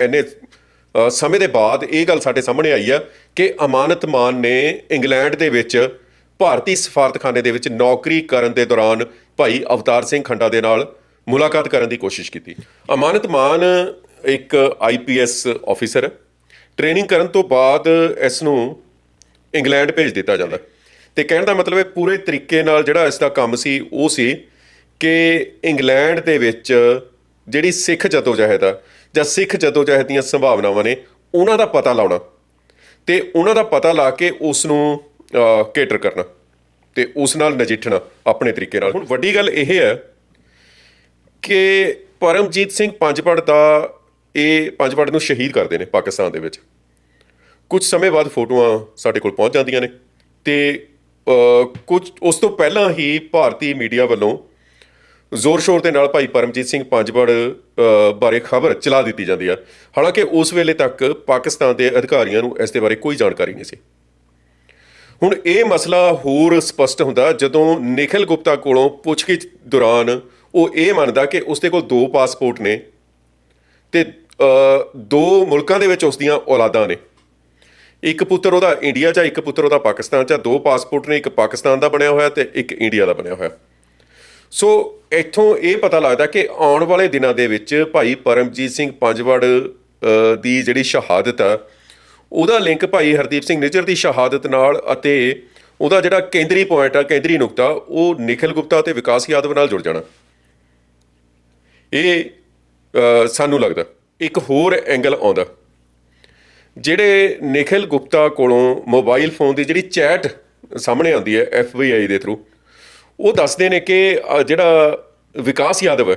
ਇੰਨੇ ਸਮੇਂ ਦੇ ਬਾਅਦ ਇਹ ਗੱਲ ਸਾਡੇ ਸਾਹਮਣੇ ਆਈ ਆ ਕਿ ਅਮਾਨਤ ਮਾਨ ਨੇ ਇੰਗਲੈਂਡ ਦੇ ਵਿੱਚ ਭਾਰਤੀ ਸਫਾਰਤਖਾਨੇ ਦੇ ਵਿੱਚ ਨੌਕਰੀ ਕਰਨ ਦੇ ਦੌਰਾਨ ਭਾਈ ਅਵਤਾਰ ਸਿੰਘ ਖੰਡਾ ਦੇ ਨਾਲ ਮੁਲਾਕਾਤ ਕਰਨ ਦੀ ਕੋਸ਼ਿਸ਼ ਕੀਤੀ। ਅਮਾਨਤ ਮਾਨ ਇੱਕ ਆਈਪੀਐਸ ਆਫੀਸਰ ਹੈ। ਟ੍ਰੇਨਿੰਗ ਕਰਨ ਤੋਂ ਬਾਅਦ ਇਸ ਨੂੰ ਇੰਗਲੈਂਡ ਭੇਜ ਦਿੱਤਾ ਜਾਂਦਾ ਤੇ ਕਹਿਣ ਦਾ ਮਤਲਬ ਹੈ ਪੂਰੇ ਤਰੀਕੇ ਨਾਲ ਜਿਹੜਾ ਇਸ ਦਾ ਕੰਮ ਸੀ, ਉਹ ਸੀ ਕਿ ਇੰਗਲੈਂਡ ਦੇ ਵਿੱਚ ਜਿਹੜੀ ਸਿੱਖ ਜਦੋਜਹਿਦ ਆ ਜਾਂ ਸਿੱਖ ਜਦੋਜਹਿਦ ਦੀਆਂ ਸੰਭਾਵਨਾਵਾਂ ਨੇ, ਉਹਨਾਂ ਦਾ ਪਤਾ ਲਾਉਣਾ ਤੇ ਉਹਨਾਂ ਦਾ ਪਤਾ ਲਾ ਕੇ ਉਸ ਨੂੰ ਕੇਟਰ ਕਰਨਾ ਤੇ ਉਸ ਨਾਲ ਨਜਿੱਠਣਾ ਆਪਣੇ ਤਰੀਕੇ ਨਾਲ। ਹੁਣ ਵੱਡੀ ਗੱਲ ਇਹ ਹੈ ਕਿ ਪਰਮਜੀਤ ਸਿੰਘ ਪੰਜਪੜ ਦਾ ਇਹ ਪੰਜਪੜ ਨੂੰ ਸ਼ਹੀਦ ਕਰਦੇ ਨੇ ਪਾਕਿਸਤਾਨ ਦੇ ਵਿੱਚ। ਕੁਝ ਸਮੇਂ ਬਾਅਦ ਫੋਟੋਆਂ ਸਾਡੇ ਕੋਲ ਪਹੁੰਚ ਜਾਂਦੀਆਂ ਨੇ ਤੇ ਕੁਝ ਉਸ ਤੋਂ ਪਹਿਲਾਂ ਹੀ ਭਾਰਤੀ ਮੀਡੀਆ ਵੱਲੋਂ ਜ਼ੋਰ ਸ਼ੋਰ ਦੇ ਨਾਲ ਭਾਈ ਪਰਮਜੀਤ ਸਿੰਘ ਪੰਜਵੜ ਬਾਰੇ ਖਬਰ ਚਲਾ ਦਿੱਤੀ ਜਾਂਦੀ ਆ। ਹਾਲਾਂਕਿ ਉਸ ਵੇਲੇ ਤੱਕ ਪਾਕਿਸਤਾਨ ਦੇ ਅਧਿਕਾਰੀਆਂ ਨੂੰ ਇਸ ਦੇ ਬਾਰੇ ਕੋਈ ਜਾਣਕਾਰੀ ਨਹੀਂ ਸੀ। ਹੁਣ ਇਹ ਮਸਲਾ ਹੋਰ ਸਪਸ਼ਟ ਹੁੰਦਾ, ਜਦੋਂ ਨਿਖਿਲ ਗੁਪਤਾ ਕੋਲੋਂ ਪੁੱਛਗਿੱਛ ਦੌਰਾਨ ਉਹ ਇਹ ਮੰਨਦਾ ਕਿ ਉਸ ਦੇ ਕੋਲ ਦੋ ਪਾਸਪੋਰਟ ਨੇ ਤੇ ਦੋ ਮੁਲਕਾਂ ਦੇ ਵਿੱਚ ਉਸ ਦੀਆਂ ਔਲਾਦਾਂ ਨੇ। ਇੱਕ ਪੁੱਤਰ ਉਹਦਾ ਇੰਡੀਆ 'ਚ ਆ, ਇੱਕ ਪੁੱਤਰ ਉਹਦਾ ਪਾਕਿਸਤਾਨ 'ਚ ਆ, ਦੋ ਪਾਸਪੋਰਟ ਨੇ, ਇੱਕ ਪਾਕਿਸਤਾਨ ਦਾ ਬਣਿਆ ਹੋਇਆ ਤੇ ਇੱਕ ਇੰਡੀਆ ਦਾ ਬਣਿਆ ਹੋਇਆ। ਸੋ ਇੱਥੋਂ ਇਹ ਪਤਾ ਲੱਗਦਾ ਕਿ ਆਉਣ ਵਾਲੇ ਦਿਨਾਂ ਦੇ ਵਿੱਚ ਭਾਈ ਪਰਮਜੀਤ ਸਿੰਘ ਪੰਜਵੜ ਦੀ ਜਿਹੜੀ ਸ਼ਹਾਦਤ ਆ, ਉਹਦਾ ਲਿੰਕ ਭਾਈ ਹਰਦੀਪ ਸਿੰਘ ਨਿੱਜਰ ਦੀ ਸ਼ਹਾਦਤ ਨਾਲ ਅਤੇ ਉਹਦਾ ਜਿਹੜਾ ਕੇਂਦਰੀ ਪੁਆਇੰਟ ਆ, ਕੇਂਦਰੀ ਨੁਕਤਾ, ਉਹ ਨਿਖਿਲ ਗੁਪਤਾ ਤੇ ਵਿਕਾਸ ਯਾਦਵ ਨਾਲ ਜੁੜ ਜਾਣਾ। ਇਹ ਸਾਨੂੰ ਲੱਗਦਾ, ਇੱਕ ਹੋਰ ਐਂਗਲ ਆਉਂਦਾ। ਜਿਹੜੇ ਨਿਖਿਲ ਗੁਪਤਾ ਕੋਲੋਂ ਮੋਬਾਈਲ ਫੋਨ ਦੀ ਜਿਹੜੀ ਚੈਟ ਸਾਹਮਣੇ ਆਉਂਦੀ ਹੈ FBI ਦੇ ਥਰੂ ਉਹ ਦੱਸਦੇ ਨੇ ਕਿ ਜਿਹੜਾ ਵਿਕਾਸ ਯਾਦਵ ਹੈ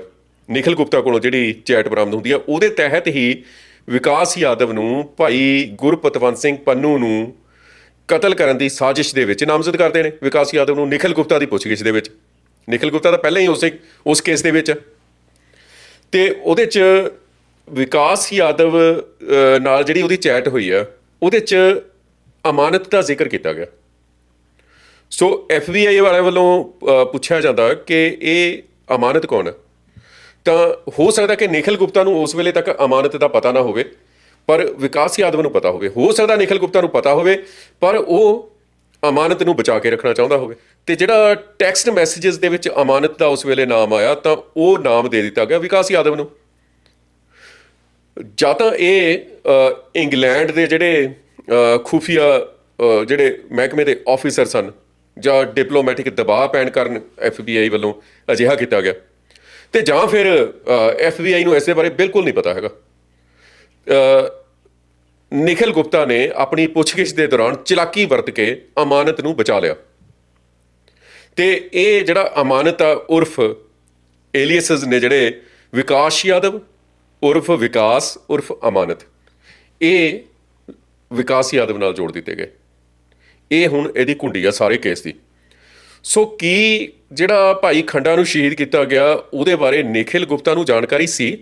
ਨਿਖਿਲ ਗੁਪਤਾ ਕੋਲੋਂ ਜਿਹੜੀ ਚੈਟ ਬਰਾਮਦ ਹੁੰਦੀ ਹੈ ਉਹਦੇ ਤਹਿਤ ਹੀ ਵਿਕਾਸ ਯਾਦਵ ਨੂੰ ਭਾਈ ਗੁਰਪਤਵੰਤ ਸਿੰਘ ਪੰਨੂ ਨੂੰ ਕਤਲ ਕਰਨ ਦੀ ਸਾਜ਼ਿਸ਼ ਦੇ ਵਿੱਚ ਨਾਮਜ਼ਦ ਕਰਦੇ ਨੇ। ਵਿਕਾਸ ਯਾਦਵ ਨੂੰ ਨਿਖਿਲ ਗੁਪਤਾ ਦੀ ਪੁੱਛਗਿੱਛ ਦੇ ਵਿੱਚ। ਨਿਖਿਲ ਗੁਪਤਾ ਤਾਂ ਪਹਿਲਾਂ ਹੀ ਉਸੇ ਉਸ ਕੇਸ ਦੇ ਵਿੱਚ। ਹੈ। ਤੇ ਉਹਦੇ ਚ ਵਿਕਾਸ ਯਾਦਵ ਨਾਲ ਜਿਹੜੀ ਉਹਦੀ ਚੈਟ ਹੋਈ ਆ, ਉਹਦੇ ਚ ਅਮਾਨਤ ਦਾ ਜ਼ਿਕਰ ਕੀਤਾ ਗਿਆ। ਸੋ FBI ਵਾਲਿਆਂ ਵੱਲੋਂ ਪੁੱਛਿਆ ਜਾਂਦਾ ਕਿ ਇਹ ਅਮਾਨਤ ਕੌਣ ਹੈ? ਤਾਂ ਹੋ ਸਕਦਾ ਕਿ ਨਿਖਿਲ ਗੁਪਤਾ ਨੂੰ ਉਸ ਵੇਲੇ ਤੱਕ ਅਮਾਨਤ ਦਾ ਪਤਾ ਨਾ ਹੋਵੇ ਪਰ ਵਿਕਾਸ ਯਾਦਵ ਨੂੰ ਪਤਾ ਹੋਵੇ। ਹੋ ਸਕਦਾ ਨਿਖਿਲ ਗੁਪਤਾ ਨੂੰ ਪਤਾ ਹੋਵੇ ਪਰ ਉਹ ਅਮਾਨਤ ਨੂੰ ਬਚਾ ਕੇ ਰੱਖਣਾ ਚਾਹੁੰਦਾ ਹੋਵੇ। ਤੇ ਜਿਹੜਾ ਟੈਕਸਟ ਮੈਸੇजेस ਦੇ ਵਿੱਚ ਅਮਾਨਤ ਦਾ ਉਸ ਵੇਲੇ ਨਾਮ ਆਇਆ ਤਾਂ ਉਹ ਨਾਮ ਦੇ ਦਿੱਤਾ ਗਿਆ ਵਿਕਾਸ ਯਾਦਵ ਨੂੰ। ਜਾਂ ਤਾਂ ਇਹ ਇੰਗਲੈਂਡ ਦੇ ਜਿਹੜੇ ਅ, ਖੁਫੀਆ ਜਿਹੜੇ ਮਹਿਕਮੇ ਦੇ ਆਫੀਸਰ ਸਨ ਜਾਂ ਡਿਪਲੋਮੈਟਿਕ ਦਬਾਅ ਪੈਣ ਕਾਰਨ FBI ਵੱਲੋਂ ਅਜਿਹਾ ਕੀਤਾ ਗਿਆ। ਤੇ ਜਾਂ ਫਿਰ FBI ਨੂੰ ਇਸ ਦੇ ਬਾਰੇ ਬਿਲਕੁਲ ਨਹੀਂ ਪਤਾ ਹੈਗਾ। ਨਿਖਿਲ ਗੁਪਤਾ ਨੇ ਆਪਣੀ ਪੁੱਛਗਿੱਛ ਦੇ ਦੌਰਾਨ ਚਲਾਕੀ ਵਰਤ ਕੇ ਅਮਾਨਤ ਨੂੰ ਬਚਾ ਲਿਆ। ਤੇ ਇਹ ਜਿਹੜਾ ਅਮਾਨਤ ਆ, ਉਰਫ ਏਲੀਅਸਸ ਨੇ ਜਿਹੜੇ, ਵਿਕਾਸ ਯਾਦਵ, ਉਰਫ ਵਿਕਾਸ, ਉਰਫ ਅਮਾਨਤ, ਇਹ ਵਿਕਾਸ ਯਾਦਵ ਨਾਲ ਜੋੜ ਦਿੱਤੇ ਗਏ। ਇਹ ਹੁਣ ਇਹਦੀ ਕੁੰਡੀ ਆ, ਸਾਰੇ ਕੇਸ ਦੀ। ਸੋ ਕੀ ਜਿਹੜਾ ਭਾਈ ਖੰਡਾ ਨੂੰ ਸ਼ਹੀਦ ਕੀਤਾ ਗਿਆ, ਉਹਦੇ ਬਾਰੇ ਨਿਖਿਲ ਗੁਪਤਾ ਨੂੰ ਜਾਣਕਾਰੀ ਸੀ?